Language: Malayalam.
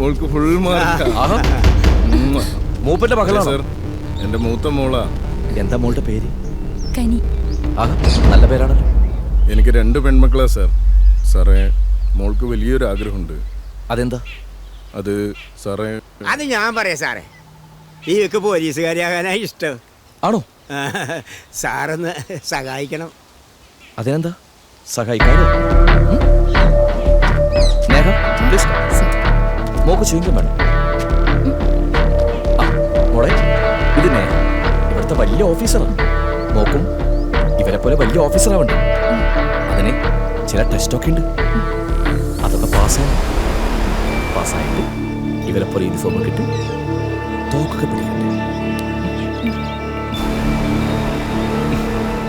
മോൾക്ക് ഫുൾ മൂപ്പന്റെ മകളാണ്? സർ എന്റെ മൂത്ത മോളാ. എന്താ മോളുടെ പേര്? കനി. നല്ല പേരാണല്ലോ. എനിക്ക് രണ്ട് പെൺമക്കളാ സർ സാറേ മോൾക്ക് വലിയൊരു ആഗ്രഹമുണ്ട്. അതെന്താ? അത് സാറേ അത് ഞാൻ പറയാം സാറേ. ഈക്ക് പോലീസുകാരിയാകാനാ ഇഷ്ടം. ആണോ? സാറൊന്ന് സഹായിക്കണം. അതിനെന്താ? സഹായിക്കാനോ? മോക്ക് ചുയിങ്കം വേണം. ആ മോളെ ഇത് നേഹ ഇവിടുത്തെ വലിയ ഓഫീസറാണ് മോക്കും ഇവരെ പോലെ വലിയ ഓഫീസറാവണ്ട. അതിന് ചില ടെസ്റ്റൊക്കെ ഉണ്ട്. അതൊക്കെ പാസ്സായി പാസ്സായിട്ട് ഇവരെ പോലെ യൂണിഫോമൊക്കെ പിടിക്കണ്ടേ